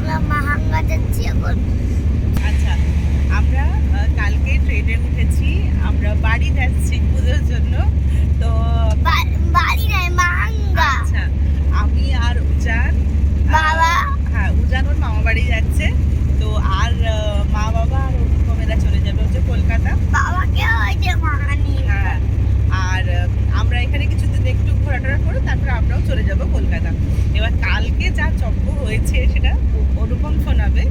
মাহাঙ্গা যাচ্ছি এখন আচ্ছা আমরা আহ, কালকে ট্রেনে উঠেছি আমরা বাড়ি যাচ্ছি পুজোর জন্য তো বা- বাড়ি নাই মাহাঙ্গা আচ্ছা আমি আর উজান আহ, বাবা। হ্যাঁ উজান ওর মামা বাড়ি যাচ্ছে তো আর আহ, মা বাবা আর অনুপমেরা চলে যাবে হচ্ছে কলকাতা বাবাকে হয়েছে মাহানি হ্যাঁ আর আহ, আমরা এখানে কিছুদিন একটু ঘোরাটোরা করে তারপরে আমরাও চলে যাব কলকাতা এবার কালকে যা চক্র হয়েছে সেটা অ- অনুপম শোনাবে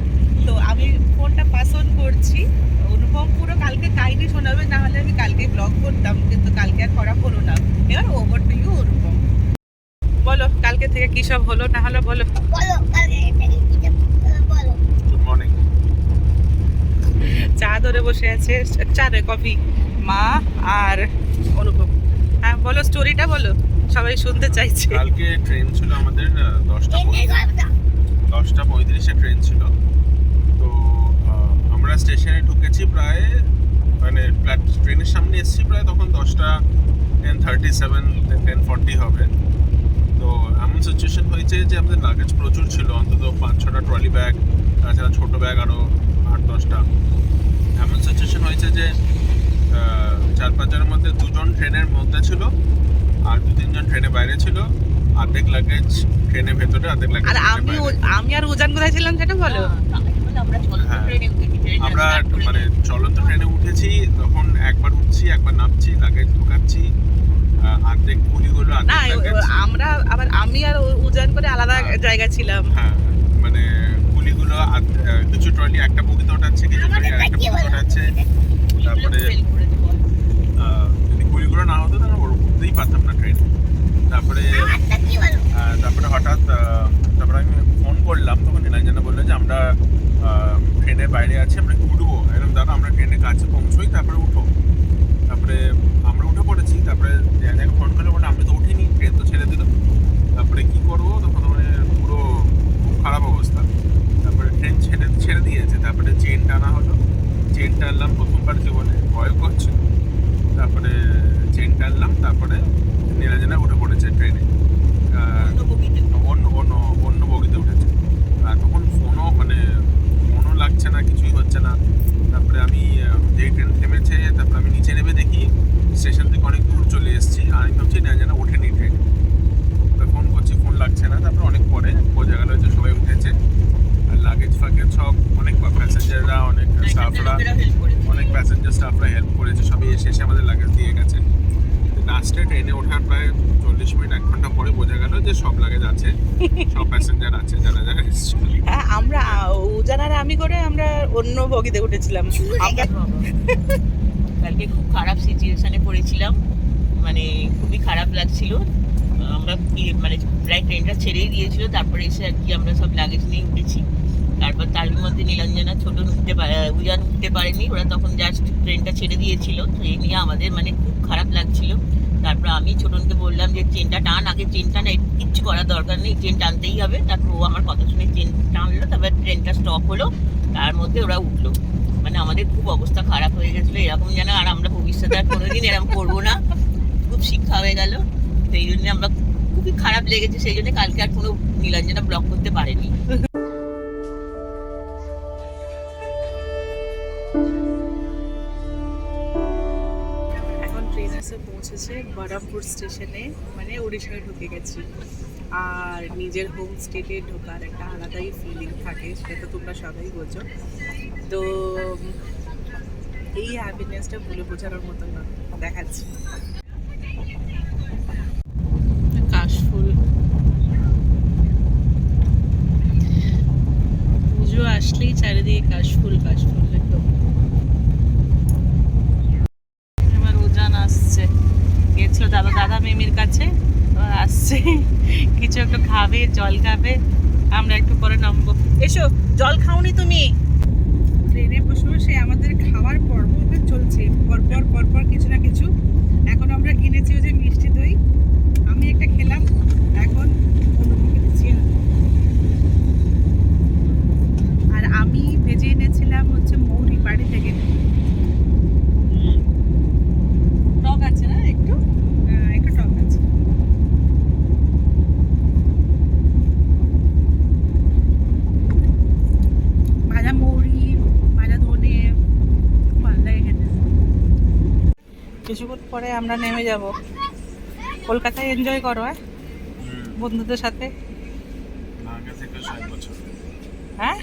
তো আমি ফোনটা পাস অন করছি অনুপম পুরো কালকে শোনাবে না হলে আমি কালকে ব্লগ করতাম কিন্তু কালকে আর করা হলো না। এবার ওভার টু ইউ অনুপম। বলো কালকে থেকে কি সব হলো? না হলো বলো। বলো কালকে থেকে কি যে- বলো। গুড মর্নিং চা ধরে বসে আছে চা রে কফি। মা আর অনুপম। হ্যাঁ বলো স্টোরিটা বলো। সবাই শুনতে চাইছে। কালকে ট্রেন ছিল আমাদের দশটা দশটা। পঁয়ত্রিশে ট্রেন ছিল। তো আমরা স্টেশনে ঢুকেছি প্রায় মানে প্ল্যাট ট্রেনের সামনে এসেছি প্রায় তখন দশটা ten thirty seven ten forty হবে। তো এমন সিচুয়েশন হয়েছে যে আমাদের লাগেজ প্রচুর ছিল অন্তত পাঁচ ছটা ট্রলি ব্যাগ তাছাড়া ছোটো ব্যাগ আরও আট দশটা। এমন সিচুয়েশন হয়েছে যে চার পাঁচজনের মধ্যে দুজন ট্রেনের মধ্যে ছিল আর দু তিনজন ট্রেনে বাইরে ছিল। অর্ধেক লাগেজ ট্রেনের ভেতরে অর্ধেক লাগেজ আর আমি আমি আর উজান কোথায় ছিলাম সেটা বলো? হ্যাঁ। আমরা মানে চলন্ত ট্রেনে উঠেছি তখন একবার উঠছি একবার নামছি লাগেজ ঢুকাচ্ছি আহ, অর্ধেক কুলিগুলো না আমরা আবার আমি আর উজান করে আলাদা হ্যাঁ। জায়গা ছিলাম। হ্যাঁ মানে কুলিগুলো কিছু ট্রলি একটা বগিতে ওঠাচ্ছে কিছু ট্রলি আরেকটা বগিতে ওঠাচ্ছে তারপরে যদি কুলিগুলো না হতো তাহলে ওর উঠতেই পারতাম না ট্রেন তারপরে তারপরে হঠাৎ আহ, তারপরে আমি ফোন করলাম তখন নীলাঞ্জনা বলল যে আমরা ট্রেনের বাইরে আছি আমরা উঠবো। এরকম দাদা আমরা ট্রেনের কাছে পৌঁছোই তারপরে উঠো। তারপরে আমরা উঠে পড়েছি তারপরে নীলাঞ্জনাকে ফোন করলে বলে আমি তো উঠিনি ট্রেন তো ছেড়ে দিল। তারপরে কী করব? তখন মানে পুরো খুব খারাপ অবস্থা। তারপরে ট্রেন ছেড়ে ছেড়ে দিয়েছে। তারপরে চেন টানা হলো। চেন টানলাম প্রথমবার জীবনে ভয় করছিল তারপরে চেন টানলাম তারপরে নীলাঞ্জনা উঠে পড়েছে ট্রেনে অন্য অন্য অন্য বগিতে উঠেছে। আর তখন ফোনও মানে ফোনও লাগছে না কিছুই হচ্ছে না তারপরে আমি আহ, যেই ট্রেন থেমেছে তারপরে আমি নিচে নেমে দেখি স্টেশন থেকে অনেক দূর চলে এসেছি আর আমি ভাবছি না যেন ওঠেনি ট্রেন ফোন করছি ফোন লাগছে না তারপরে অনেক পরে বোঝা গেল যে সবাই উঠেছে আর লাগেজ ফাগেজ সব অনেক প্যাসেঞ্জাররা অনেক স্টাফরা অনেক প্যাসেঞ্জার স্টাফরা হেল্প এসে আমাদের লাগেজ দিয়ে গেছে। লাস্টে ট্রেনে ওঠার প্রায় চল্লিশ মিনিট এক ঘণ্টা পরে বোঝা গেল যে সব লাগেজ আছে সব প্যাসেঞ্জার আছে যারা যারা হ্যাঁ আমরা উজান আর আমি করে আমরা অন্য বগিতে উঠেছিলাম। কালকে খুব খারাপ সিচুয়েশনে পড়েছিলাম। মানে খুবই খারাপ লাগছিল। আমরা মানে প্রায় ট্রেনটা ছেড়েই দিয়েছিল। তারপরে এসে আর কি আমরা সব লাগেজ নিয়ে উঠেছি। তারপর তার মধ্যে নীলাঞ্জনা ছোট উঠতে উজান উঠতে পারেনি। ওরা তখন জাস্ট ট্রেনটা ছেড়ে দিয়েছিল। এই নিয়ে আমাদের মানে খুব খারাপ লাগছিল। তারপর আমি ছোটনকে বললাম যে, চেনটা টান। আগে চেনটা না, কিচ্ছু করার দরকার নেই। চেন টানতেই হবে। তারপর ও আমার কথা শুনে চেন টানলো। তারপর ট্রেনটা স্টপ হলো। তার মধ্যে ওরা উঠল। মানে আমাদের খুব অবস্থা খারাপ হয়ে গেছিল। এরকম যেন আর আমরা ভবিষ্যতে আর কোনোদিন এরকম করব না। খুব শিক্ষা হয়ে গেল। সেই জন্য আমরা খুবই খারাপ লেগেছে। সেই জন্য কালকে আর কোনো নীলাঞ্জনা ব্লক করতে পারেনি। এসে পৌঁছেছে বহরমপুর স্টেশনে মানে উড়িষ্যায় ঢুকে গেছি। আর নিজের হোম স্টেটে ঢোকার একটা আলাদাই ফিলিং থাকে, সেটা তো তোমরা সবাই বোঝো। তো, এই হ্যাপিনেসটা বলে বোঝানোর মতো না, দেখাচ্ছি। কাশফুল। পুজো আসলেই চারিদিকে কাশফুল কাশফুল একদম এবার উজান আসছে গেছিল দাদা দাদা মিমির কাছে এবার আসছে কিছু একটু খাবে, জল খাবে, আমরা একটু পরে নামবো। এসো, জল খাওনি তুমি? ট্রেনে বসে বসে আমাদের খাওয়ার পর্ব চলছে। পরপর পরপর কিছু না কিছু। এখন আমরা কিনেছি ওই যে মিষ্টি দই। আমি একটা খেলাম, এখন অনুভূতি দিচ্ছি আর আমি ভেজে এনেছিলাম হচ্ছে মৌরি বাড়ি থেকে টক আছে না একটু হ্যাঁ, একটু টক আছে কিছুক্ষণ পরে আমরা নেমে যাব। কলকাতায় এনজয় করো হ্যাঁ? বন্ধুদের সাথে। হ্যাঁ?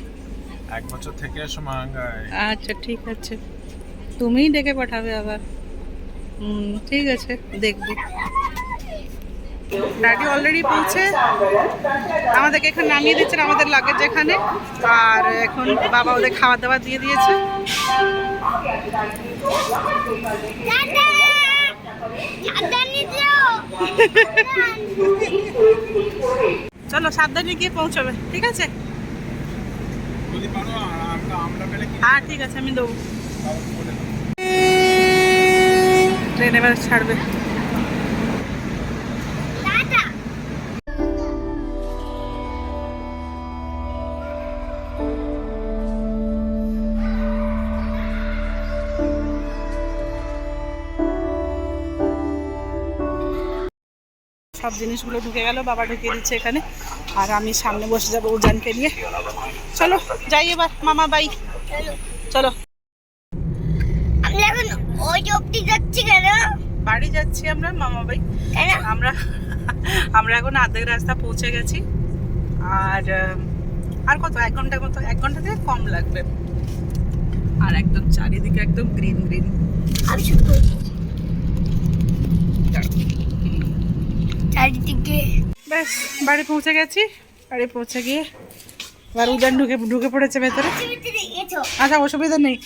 এক বছর থেকে এসো মাঙ্গায় আচ্ছা ঠিক আছে। তুমিই ডেকে পাঠাবে আবার। হুম ঠিক আছে দেখব। গাড়ি অলরেডি পৌঁছে। আমাদেরকে এখানে নামিয়ে দিচ্ছেন আমাদের লাগেজ এখানে। আর এখন বাবা ওদের খাবার দাবার দিয়ে দিয়েছে। চলো সাবধানে গিয়ে পৌঁছবে ঠিক আছে? হ্যাঁ ঠিক আছে আমি দেবো। ট্রেন এবার ছাড়বে। সব জিনিসগুলো ঢুকে গেল বাবা ঢুকিয়ে দিচ্ছে এখানে। আর আমি সামনে বসে যাব উজানকে নিয়ে। চলো যাই এবার মামা বাই। চলো। এখন ওই অব্দি যাচ্ছি কেন? বাড়ি যাচ্ছি আমরা মামা বাই। আমরা আমরা এখন আর্ধেক রাস্তা পৌঁছে গেছি। আর আর কত? এক ঘণ্টার মতো এক ঘণ্টা থেকে কম লাগবে। আর একদম চারিদিকে একদম গ্রিন গ্রিন আমি শুরু করছি চারিদিকে ব্যাস বাড়ি পৌঁছে গেছি। বাড়ি পৌঁছে গিয়ে এবার উদান ঢুকে ঢুকে পড়েছে ভেতরে। আচ্ছা অসুবিধা নেই।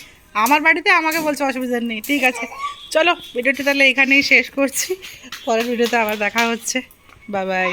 আমার বাড়িতে আমাকে বলছে অসুবিধা নেই ঠিক আছে। চলো ভিডিওটি তাহলে এখানেই শেষ করছি। পরের ভিডিওতে আবার দেখা হচ্ছে। Bye bye